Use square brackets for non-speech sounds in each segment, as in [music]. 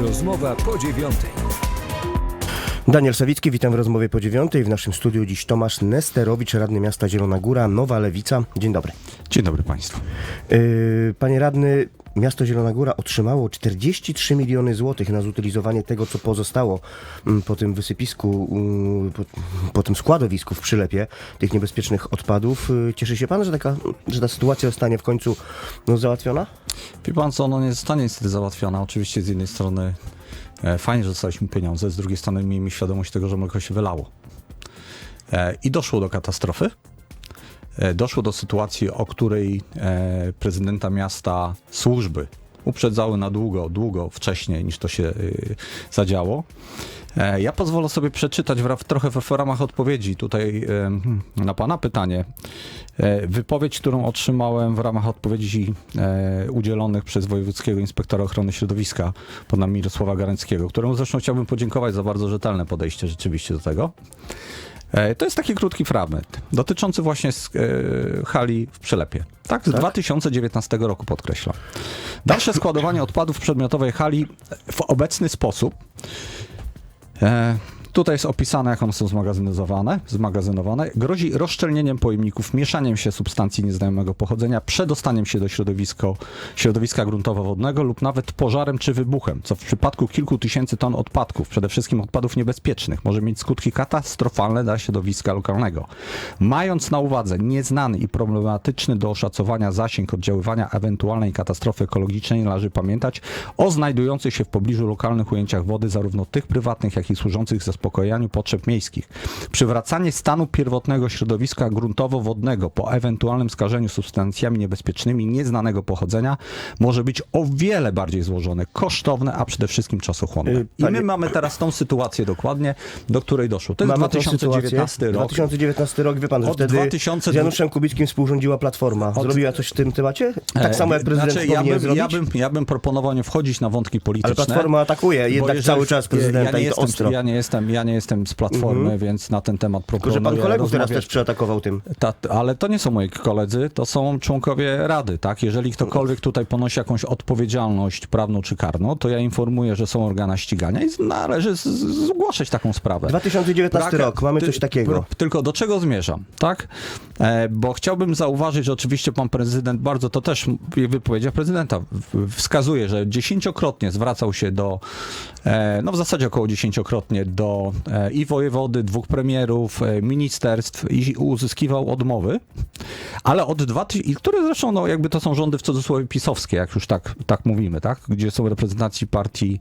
Rozmowa po dziewiątej. Daniel Sawicki, witam w rozmowie po dziewiątej. W naszym studiu dziś Tomasz Nesterowicz, radny miasta Zielona Góra, Nowa Lewica. Dzień dobry. Dzień dobry Państwu. Yy, Panie radny, miasto Zielona Góra otrzymało 43 miliony złotych na zutylizowanie tego, co pozostało mm, po tym wysypisku, mm, po, po tym składowisku w Przylepie, tych niebezpiecznych odpadów. Yy, Cieszy się pan, że, taka, że ta sytuacja zostanie w końcu no, załatwiona? Wie Pan co, ono nie zostanie niestety załatwione. Oczywiście z jednej strony e, fajnie, że dostaliśmy pieniądze, z drugiej strony miejmy świadomość tego, że mleko się wylało. E, I doszło do katastrofy. E, doszło do sytuacji, o której e, prezydenta miasta służby uprzedzały na długo, długo wcześniej niż to się y, zadziało. E, Ja pozwolę sobie przeczytać w, trochę w, ramach odpowiedzi tutaj e, na Pana pytanie. E, Wypowiedź, którą otrzymałem w ramach odpowiedzi e, udzielonych przez Wojewódzkiego Inspektora Ochrony Środowiska, pana Mirosława Garenckiego, któremu zresztą chciałbym podziękować za bardzo rzetelne podejście rzeczywiście do tego. E, To jest taki krótki fragment dotyczący właśnie e, hali w Przelepie. Tak, z 2019 roku podkreślam. Dalsze składowanie odpadów w przedmiotowej hali w obecny sposób E, tutaj jest opisane, jak one są zmagazynowane, zmagazynowane. Grozi rozszczelnieniem pojemników, mieszaniem się substancji nieznajomego pochodzenia, przedostaniem się do środowisko, środowiska gruntowo-wodnego lub nawet pożarem czy wybuchem, co w przypadku kilku tysięcy ton odpadków, przede wszystkim odpadów niebezpiecznych, może mieć skutki katastrofalne dla środowiska lokalnego. Mając na uwadze nieznany i problematyczny do oszacowania zasięg oddziaływania ewentualnej katastrofy ekologicznej, należy pamiętać o znajdujących się w pobliżu lokalnych ujęciach wody, zarówno tych prywatnych, jak i służących zaspokojeniu potrzeb miejskich. Przywracanie stanu pierwotnego środowiska gruntowo-wodnego po ewentualnym skażeniu substancjami niebezpiecznymi nieznanego pochodzenia może być o wiele bardziej złożone, kosztowne, a przede wszystkim czasochłonne. Y, I my mamy teraz tą sytuację dokładnie, do której doszło. To jest Mamy tą 2019 sytuację. rok. 2019 rok, wie pan, że wtedy 2020 z Januszem Kubickim współrządziła Platforma. Zrobiła coś w tym temacie? Tak samo jak prezydent znaczy, ja bym, ja, bym, ja bym proponował nie wchodzić na wątki Ale polityczne. Platforma atakuje jednak jeżeli- cały czas prezydenta ja nie i to jestem, ostro. Ja nie jestem, ja nie jestem z Platformy, więc na ten temat Tylko, że pan proponuję kolegów teraz rozmawiać. też przeatakował tym. Ta, ale to nie są moi koledzy, to są członkowie Rady, tak? Jeżeli ktokolwiek tutaj ponosi jakąś odpowiedzialność prawną czy karną, to ja informuję, że są organa ścigania i należy zgłaszać taką sprawę. 2019 Brak- rok, mamy coś takiego. Tylko do czego zmierzam, tak? E, bo chciałbym zauważyć, że oczywiście pan prezydent bardzo, to też w wypowiedziach prezydenta wskazuje, że dziesięciokrotnie zwracał się do, no w zasadzie około dziesięciokrotnie do e, i wojewody, dwóch premierów, e, ministerstw i uzyskiwał odmowy, ale od 2000, i które zresztą, no jakby to są rządy w cudzysłowie pisowskie, jak już tak, tak mówimy, tak? Gdzie są reprezentacji partii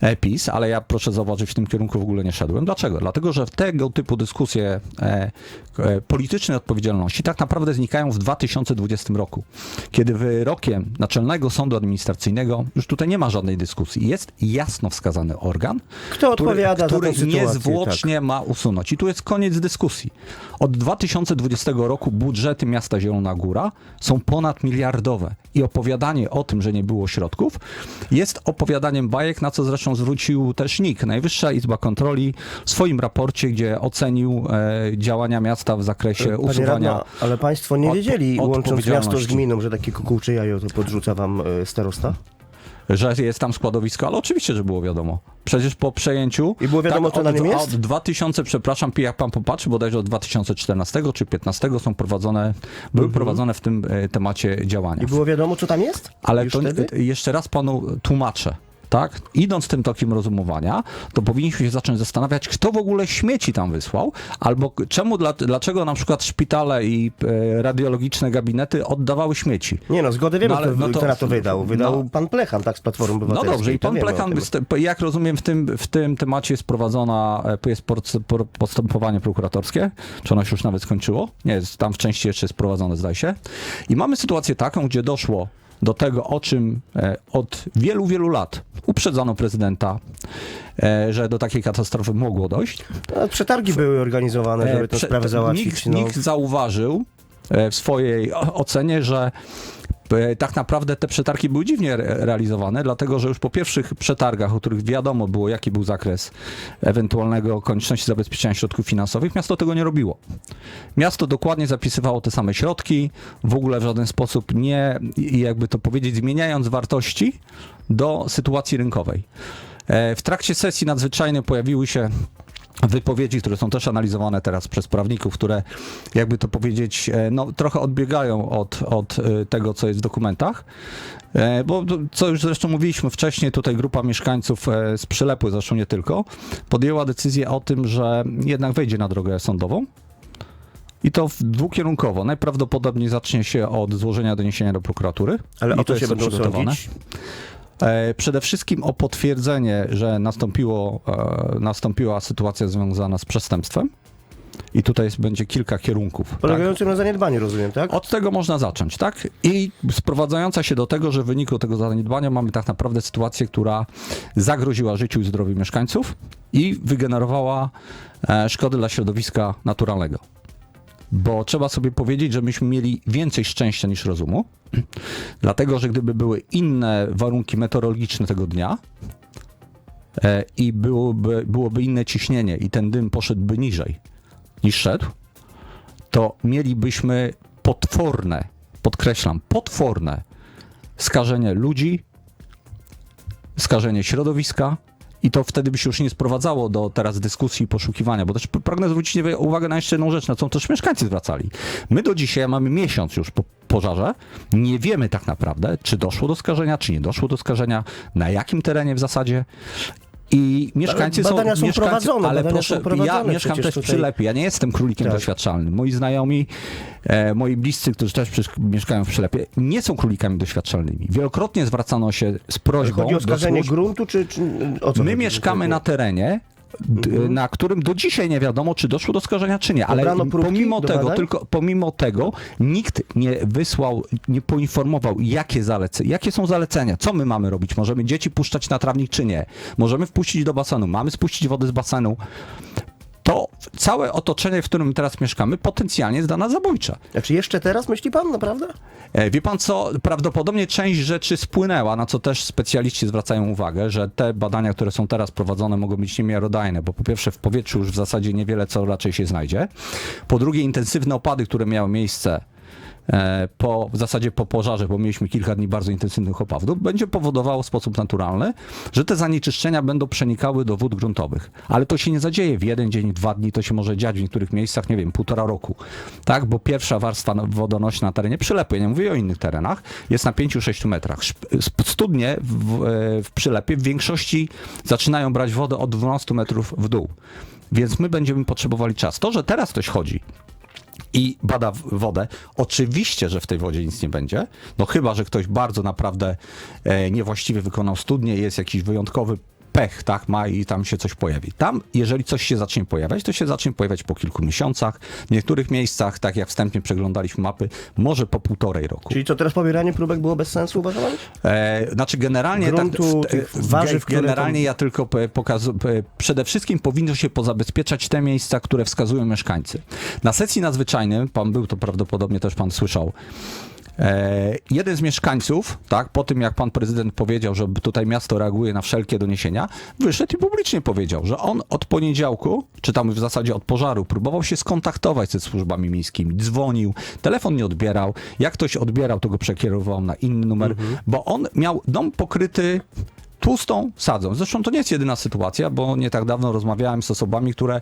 e, PiS, ale ja proszę zauważyć, w tym kierunku w ogóle nie szedłem. Dlaczego? Dlatego, że tego typu dyskusje e, e, politycznej odpowiedzialności tak naprawdę znikają w 2020 roku, kiedy wyrokiem Naczelnego Sądu Administracyjnego już tutaj nie ma żadnej dyskusji. Jest jasno wskazany organ, Kto odpowiada za który tę sytuację, tak. niezwłocznie ma usunąć. I tu jest koniec dyskusji. Od 2020 roku budżety miasta Zielona Góra są ponad miliardowe i opowiadanie o tym, że nie było środków jest opowiadaniem bajek, na co zresztą zwrócił też NIK, Najwyższa Izba Kontroli w swoim raporcie, gdzie ocenił e, działania miasta w zakresie Panie usuwania radna, ale państwo nie od- wiedzieli, łącząc miasto z gminą, że takie kukułcze jajo to podrzuca wam e, starosta? Że jest tam składowisko, ale oczywiście, że było wiadomo. Przecież po przejęciu... I było wiadomo, co od, na nim jest? Od 2000, przepraszam, jak pan popatrzy, bodajże od 2014 czy 2015 są prowadzone, były prowadzone w tym e, temacie działania. Mhm. I było wiadomo, co tam jest? Ale to jeszcze raz panu tłumaczę. Tak? Idąc tym tokiem rozumowania, to powinniśmy się zacząć zastanawiać, kto w ogóle śmieci tam wysłał, albo czemu, dla, dlaczego na przykład szpitale i e, radiologiczne gabinety oddawały śmieci. Nie no, zgodę wiemy, No, ale- no to- kto na to wydał. Wydał no. pan Plechan, tak, z Platformy No Obywatelskiej. dobrze, i pan występ- jak rozumiem, w tym, w tym temacie jest prowadzona, e, jest postępowanie prokuratorskie, czy ono się już nawet skończyło? Nie, jest, tam w części jeszcze jest prowadzone, zdaje się. I mamy sytuację taką, gdzie doszło do tego, o czym e, od wielu, wielu lat uprzedzano prezydenta, e, że do takiej katastrofy mogło dojść. Przetargi były organizowane, żeby E, tę prze- sprawę załatwić. Nikt, no. nikt zauważył e, w swojej ocenie, że e, tak naprawdę te przetargi były dziwnie re- realizowane, dlatego że już po pierwszych przetargach, o których wiadomo było, jaki był zakres ewentualnego konieczności zabezpieczenia środków finansowych, miasto tego nie robiło. Miasto dokładnie zapisywało te same środki, w ogóle w żaden sposób nie, jakby to powiedzieć, zmieniając wartości do sytuacji rynkowej. E, W trakcie sesji nadzwyczajnej pojawiły się wypowiedzi, które są też analizowane teraz przez prawników, które jakby to powiedzieć, e, no, trochę odbiegają od, od e, tego, co jest w dokumentach. E, Bo to, co już zresztą mówiliśmy wcześniej, tutaj grupa mieszkańców z Przylepły, zresztą nie tylko, podjęła decyzję o tym, że jednak wejdzie na drogę sądową. I to dwukierunkowo. Najprawdopodobniej zacznie się od złożenia doniesienia do prokuratury. Ale I o to jest się będą sądzić. E, Przede wszystkim o potwierdzenie, że nastąpiło, e, nastąpiła sytuacja związana z przestępstwem. I tutaj będzie kilka kierunków. Tak? Polegającym na zaniedbaniu, rozumiem, tak? Od tego można zacząć, tak? I sprowadzająca się do tego, że w wyniku tego zaniedbania mamy tak naprawdę sytuację, która zagroziła życiu i zdrowiu mieszkańców i wygenerowała e, szkody dla środowiska naturalnego. Bo trzeba sobie powiedzieć, że myśmy mieli więcej szczęścia niż rozumu, [clears throat] dlatego że gdyby były inne warunki meteorologiczne tego dnia e, i byłoby, byłoby inne ciśnienie i ten dym poszedłby niżej niż szedł, to mielibyśmy potworne, podkreślam, potworne skażenie ludzi, skażenie środowiska. I to wtedy by się już nie sprowadzało do teraz dyskusji i poszukiwania, bo też pragnę zwrócić uwagę na jeszcze jedną rzecz, na co też mieszkańcy zwracali. My do dzisiaj mamy miesiąc już po pożarze, nie wiemy tak naprawdę, czy doszło do skażenia, czy nie doszło do skażenia, na jakim terenie w zasadzie. I mieszkańcy badania są mieszkańcy, prowadzone, ale proszę, prowadzone ja mieszkam też tutaj. przy Lepie, ja nie jestem królikiem Tak. doświadczalnym. Moi znajomi, e, moi bliscy, którzy też mieszkają w Przylepie, nie są królikami doświadczalnymi. Wielokrotnie zwracano się z prośbą Chodzi o do skażenie gruntu, czy, czy o co My mieszkamy na terenie, Mhm. na którym do dzisiaj nie wiadomo, czy doszło do skażenia, czy nie. Ale próbki pomimo tego, badań? tylko pomimo tego, nikt nie wysłał, nie poinformował, jakie zalecenia, jakie są zalecenia, co my mamy robić. Możemy dzieci puszczać na trawnik, czy nie. Możemy wpuścić do basenu, mamy spuścić wodę z basenu. To całe otoczenie, w którym teraz mieszkamy, potencjalnie jest dla nas zabójcze. Znaczy jeszcze teraz, myśli pan, naprawdę? E, Wie pan co, prawdopodobnie część rzeczy spłynęła, na co też specjaliści zwracają uwagę, że te badania, które są teraz prowadzone mogą być niemiarodajne, bo po pierwsze w powietrzu już w zasadzie niewiele co raczej się znajdzie. Po drugie intensywne opady, które miały miejsce po, w zasadzie po pożarze, bo mieliśmy kilka dni bardzo intensywnych opadów, będzie powodowało w sposób naturalny, że te zanieczyszczenia będą przenikały do wód gruntowych. Ale to się nie zadzieje w jeden dzień, dwa dni, to się może dziać w niektórych miejscach, nie wiem, półtora roku. Tak, bo pierwsza warstwa wodonośna na terenie przylepy, nie mówię o innych terenach, jest na 5-6 metrach. Studnie w, e, w przylepie w większości zaczynają brać wodę od 12 metrów w dół. Więc my będziemy potrzebowali czas. To, że teraz ktoś chodzi i bada wodę. Oczywiście, że w tej wodzie nic nie będzie, no chyba, że ktoś bardzo naprawdę e, niewłaściwie wykonał studnię, jest jakiś wyjątkowy pech, tak, ma i tam się coś pojawi. Tam, jeżeli coś się zacznie pojawiać, to się zacznie pojawiać po kilku miesiącach. W niektórych miejscach, tak jak wstępnie przeglądaliśmy mapy, może po półtorej roku. Czyli co, teraz pobieranie próbek było bez sensu, uważa pan? E, znaczy generalnie Gruntu, tak, tych w- warzyw, generalnie ja tylko pokazuję, przede wszystkim powinno się pozabezpieczać te miejsca, które wskazują mieszkańcy. Na sesji nadzwyczajnej, pan był to prawdopodobnie też pan słyszał, E, jeden z mieszkańców, tak, po tym jak pan prezydent powiedział, że tutaj miasto reaguje na wszelkie doniesienia, wyszedł i publicznie powiedział, że on od poniedziałku, czy tam w zasadzie od pożaru, próbował się skontaktować ze służbami miejskimi, dzwonił, telefon nie odbierał, jak ktoś odbierał, to go przekierował na inny numer, bo on miał dom pokryty tłustą sadzą. Zresztą to nie jest jedyna sytuacja, bo nie tak dawno rozmawiałem z osobami, które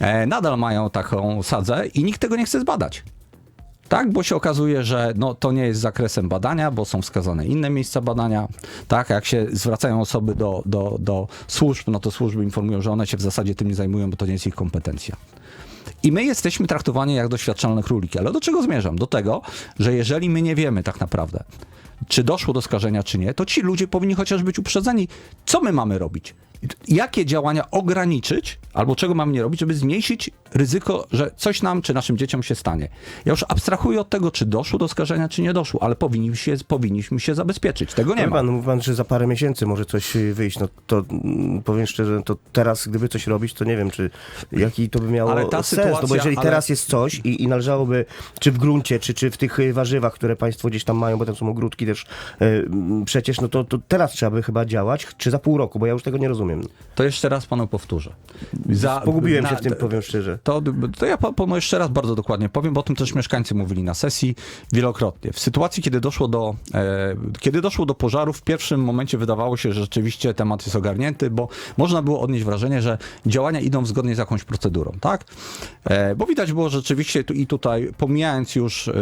e, nadal mają taką sadzę i nikt tego nie chce zbadać. Tak, bo się okazuje, że no, to nie jest zakresem badania, bo są wskazane inne miejsca badania. Tak, jak się zwracają osoby do, do, do służb, no to służby informują, że one się w zasadzie tym nie zajmują, bo to nie jest ich kompetencja. I my jesteśmy traktowani jak doświadczalne króliki. Ale do czego zmierzam? Do tego, że jeżeli my nie wiemy tak naprawdę, czy doszło do skażenia, czy nie, to ci ludzie powinni chociaż być uprzedzeni, co my mamy robić. Jakie działania ograniczyć, albo czego mamy nie robić, żeby zmniejszyć ryzyko, że coś nam czy naszym dzieciom się stanie. Ja już abstrahuję od tego, czy doszło do skażenia, czy nie doszło, ale powinniśmy się, powinniśmy się zabezpieczyć. Tego nie Wie ma. pan, mówi pan, że za parę miesięcy może coś wyjść. No to mm, powiem szczerze, to teraz gdyby coś robić, to nie wiem, czy jaki to by miało Ale ta sens. no bo sytuacja- jeżeli ale- teraz jest coś i, i należałoby, czy w gruncie, czy, czy w tych y, warzywach, które państwo gdzieś tam mają, bo tam są ogródki też, y, mm, przecież no to, to teraz trzeba by chyba działać, czy za pół roku, bo ja już tego nie rozumiem. To jeszcze raz panu powtórzę. Za- Pogubiłem na- się w tym, powiem szczerze. To, to ja pa- panu jeszcze raz bardzo dokładnie powiem, bo o tym też mieszkańcy mówili na sesji wielokrotnie. W sytuacji, kiedy doszło do, e, kiedy doszło do pożaru, w pierwszym momencie wydawało się, że rzeczywiście temat jest ogarnięty, bo można było odnieść wrażenie, że działania idą zgodnie z jakąś procedurą, tak? E, bo widać było rzeczywiście tu, i tutaj, pomijając już e, e,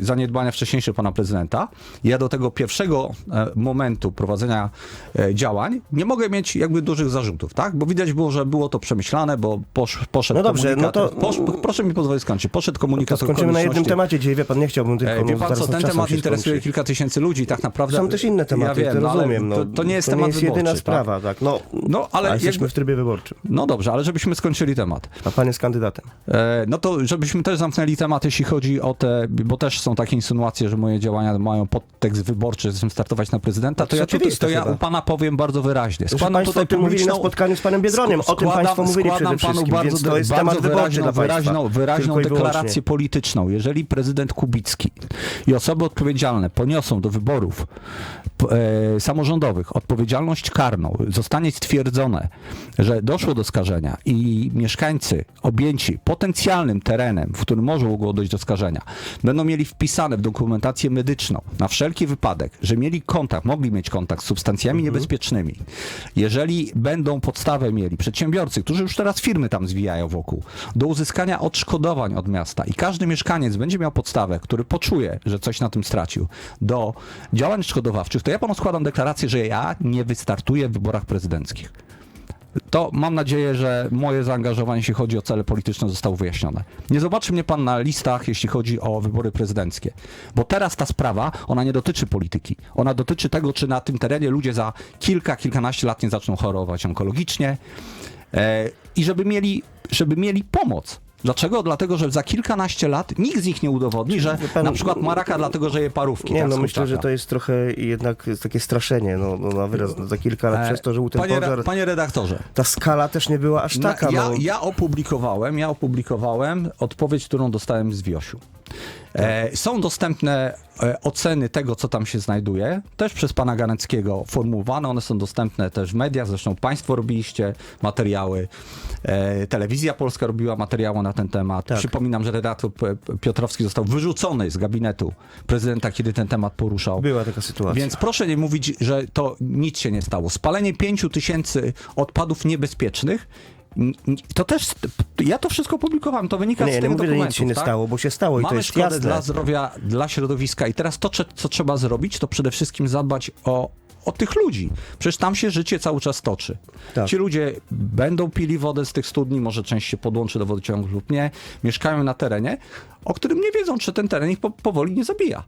zaniedbania wcześniejsze pana prezydenta, ja do tego pierwszego e, momentu prowadzenia e, działań nie mogę mieć jakby dużych zarzutów, tak? Bo widać było, że było to przemyślane, bo posz, poszedł No dobrze, no to- Posz, proszę mi pozwolić skończyć. Poszedł To skończymy na jednym konieczności- temacie, gdzie wie pan, nie chciałbym tylko... E, Wie no, pan co, ten temat interesuje kilka tysięcy ludzi tak naprawdę... Są też inne tematy, ja wiem, to no, ale rozumiem. No, to, to nie jest to temat jest jedyna wyborczy, sprawa, tak. No, No, ale a jesteśmy jakby- w trybie wyborczym, No dobrze, ale żebyśmy skończyli temat. a pan jest kandydatem. E, no to żebyśmy też zamknęli temat, jeśli chodzi o te, bo też są takie insynuacje, że moje działania mają podtekst wyborczy, że chcę startować na prezydenta, No to to ja, jest tutaj, oczywiste to ja chyba. u pana powiem bardzo wyraźnie. Składam państwo tutaj tym mówili na spotkaniu z panem Biedroniem, o tym Składam- państwo mówili składam przede panu wszystkim, bardzo, więc to jest temat wyborczy wyraźną, dla państwa. wyraźną, wyraźną deklarację polityczną. Jeżeli prezydent Kubicki i osoby odpowiedzialne poniosą do wyborów e, samorządowych odpowiedzialność karną, zostanie stwierdzone, że doszło do skażenia i mieszkańcy objęci potencjalnym terenem, w którym może mogło dojść do skażenia, będą mieli wpisane w dokumentację medyczną na wszelki wypadek, że mieli kontakt, mogli mieć kontakt z substancjami Mhm. niebezpiecznymi. Jeżeli będą podstawę mieli przedsiębiorcy, którzy już teraz firmy tam zwijają wokół, do uzyskania odszkodowań od miasta i każdy mieszkaniec będzie miał podstawę, który poczuje, że coś na tym stracił, do działań odszkodowawczych, to ja panu składam deklarację, że ja nie wystartuję w wyborach prezydenckich. To mam nadzieję, że moje zaangażowanie, jeśli chodzi o cele polityczne, zostało wyjaśnione. Nie zobaczy mnie pan na listach, jeśli chodzi o wybory prezydenckie, bo teraz ta sprawa, ona nie dotyczy polityki. Ona dotyczy tego, czy na tym terenie ludzie za kilka, kilkanaście lat nie zaczną chorować onkologicznie e, i żeby mieli, żeby mieli pomoc. Dlaczego? Dlatego, że za kilkanaście lat nikt z nich nie udowodni, że pan- na przykład ma raka dlatego, że je parówki. Nie, tak, no myślę, że to jest trochę jednak takie straszenie, no, no na wyraz, no, za kilka lat E, przez to, że był ten panie, pożar, panie redaktorze, ta skala też nie była aż taka, Na, ja, no. ja opublikowałem, ja opublikowałem odpowiedź, którą dostałem z Wiosiu. E, są dostępne e, oceny tego, co tam się znajduje, też przez pana Ganeckiego formułowane, one są dostępne też w mediach, zresztą państwo robiliście materiały, e, telewizja polska robiła materiały na ten temat. Tak. Przypominam, że redaktor Piotrowski został wyrzucony z gabinetu prezydenta, kiedy ten temat poruszał. Była taka sytuacja. Więc proszę nie mówić, że to nic się nie stało. Spalenie 5 tysięcy odpadów niebezpiecznych, to też, ja to wszystko publikowałem, to wynika nie, z nie tych mówię, że dokumentów. nic się nie tak? stało, bo się stało i Mamy to jest szkodę jasne. dla zdrowia, dla środowiska i teraz to, co trzeba zrobić, to przede wszystkim zadbać o, o tych ludzi. Przecież tam się życie cały czas toczy. Tak. Ci ludzie będą pili wodę z tych studni, może część się podłączy do wodociągów lub nie, mieszkają na terenie, o którym nie wiedzą, czy ten teren ich po, powoli nie zabija.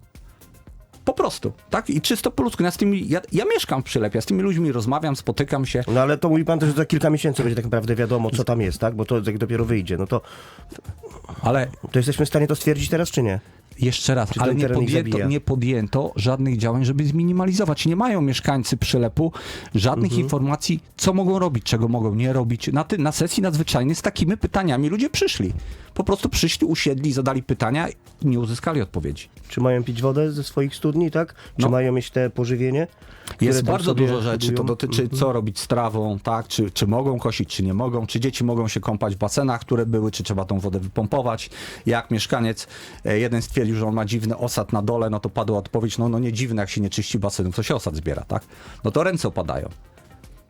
Po prostu, tak? I czysto po ludzku. Ja, z tymi, ja, ja mieszkam w Przylepie, ja z tymi ludźmi rozmawiam, spotykam się. No ale to mówi pan też, że za kilka miesięcy będzie tak naprawdę wiadomo, co tam jest, tak? Bo to jak dopiero wyjdzie, no to, Ale to jesteśmy w stanie to stwierdzić teraz, czy nie? Jeszcze raz, Czy ale nie podjęto, nie podjęto żadnych działań, żeby zminimalizować. Nie mają mieszkańcy Przylepu żadnych Mhm. informacji, co mogą robić, czego mogą nie robić. Na, ty, na sesji nadzwyczajnej z takimi pytaniami ludzie przyszli. Po prostu przyszli, usiedli, zadali pytania i nie uzyskali odpowiedzi. Czy mają pić wodę ze swoich studni, tak? Czy No. mają mieć te pożywienie? Jest bardzo dużo rzeczy. To dotyczy, co robić z trawą, tak? Czy, czy mogą kosić, czy nie mogą, czy dzieci mogą się kąpać w basenach, które były, czy trzeba tą wodę wypompować. Jak mieszkaniec, e, jeden stwierdził, że on ma dziwny osad na dole, no to padła odpowiedź, no, no nie dziwne, jak się nie czyści basenów, to się osad zbiera, tak? No to ręce opadają.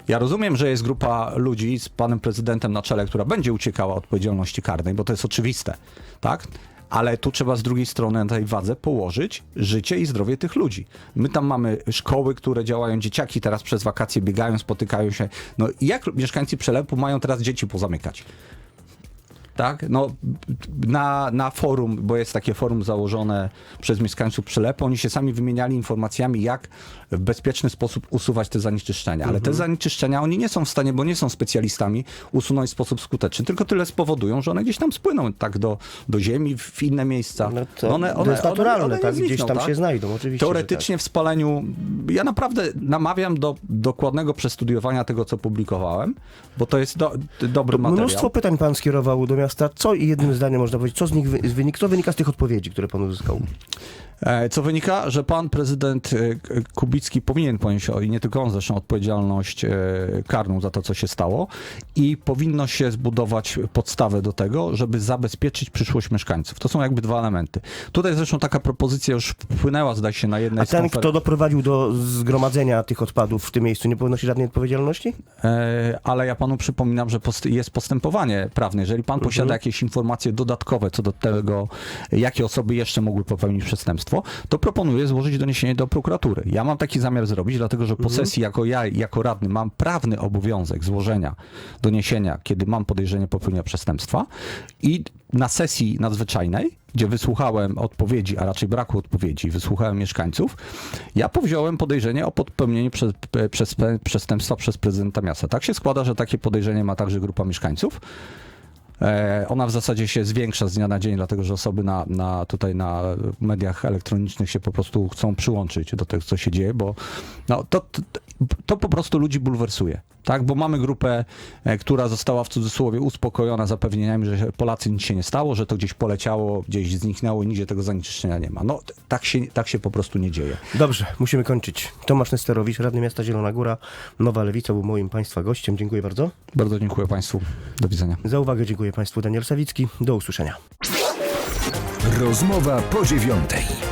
Ja rozumiem, że jest grupa ludzi z panem prezydentem na czele, która będzie uciekała od odpowiedzialności karnej, bo to jest oczywiste, tak? Ale tu trzeba z drugiej strony na tej wadze położyć życie i zdrowie tych ludzi. My tam mamy szkoły, które działają, dzieciaki teraz przez wakacje biegają, spotykają się. No i jak mieszkańcy Przelepu mają teraz dzieci pozamykać? Tak, no na, na forum, bo jest takie forum założone przez mieszkańców Przylepu, oni się sami wymieniali informacjami, jak w bezpieczny sposób usuwać te zanieczyszczenia. Ale te zanieczyszczenia oni nie są w stanie, bo nie są specjalistami, usunąć w sposób skuteczny, tylko tyle spowodują, że one gdzieś tam spłyną tak do, do ziemi, w inne miejsca. No to, to jest naturalne, tak? Gdzieś tam się znajdą, oczywiście. Teoretycznie w spaleniu, ja naprawdę namawiam do dokładnego przestudiowania tego, co publikowałem, bo to jest do, dobry tak. materiał. Mnóstwo pytań pan skierował do miasta. Co i jednym zdaniem można powiedzieć, co z nich wy- wynik, co wynika z tych odpowiedzi, które pan uzyskał? E, Co wynika, że pan prezydent e, Kubicki powinien ponieść, i nie tylko on zresztą, odpowiedzialność e, karną za to, co się stało i powinno się zbudować podstawę do tego, żeby zabezpieczyć przyszłość mieszkańców. To są jakby dwa elementy. Tutaj zresztą taka propozycja już wpłynęła, zdaje się, na jednej A z ten, konfer- kto doprowadził do zgromadzenia tych odpadów w tym miejscu, nie ponosi żadnej odpowiedzialności? Ale ja panu przypominam, że jest postępowanie prawne. Jeżeli pan posiada jakieś informacje dodatkowe co do tego, jakie osoby jeszcze mogły popełnić przestępstwo, to proponuję złożyć doniesienie do prokuratury. Ja mam taki zamiar zrobić, dlatego że po sesji jako ja, jako radny mam prawny obowiązek złożenia doniesienia, kiedy mam podejrzenie popełnienia przestępstwa i na sesji nadzwyczajnej, gdzie wysłuchałem odpowiedzi, a raczej braku odpowiedzi, wysłuchałem mieszkańców, ja powziąłem podejrzenie o popełnieniu przez, przez, przestępstwa przez prezydenta miasta. Tak się składa, że takie podejrzenie ma także grupa mieszkańców. E, Ona w zasadzie się zwiększa z dnia na dzień, dlatego że osoby na, na, tutaj na mediach elektronicznych się po prostu chcą przyłączyć do tego, co się dzieje, bo no, to, to, to po prostu ludzi bulwersuje. Tak, bo mamy grupę, e, która została w cudzysłowie uspokojona zapewnieniami, że Polacy nic się nie stało, że to gdzieś poleciało, gdzieś zniknęło i nigdzie tego zanieczyszczenia nie ma. No tak się, tak się po prostu nie dzieje. Dobrze, musimy kończyć. Tomasz Nesterowicz, radny miasta Zielona Góra, Nowa Lewica był moim Państwa gościem. Dziękuję bardzo. Bardzo dziękuję Państwu. Do widzenia. Za uwagę dziękuję Państwu. Daniel Sawicki. Do usłyszenia. Rozmowa po dziewiątej.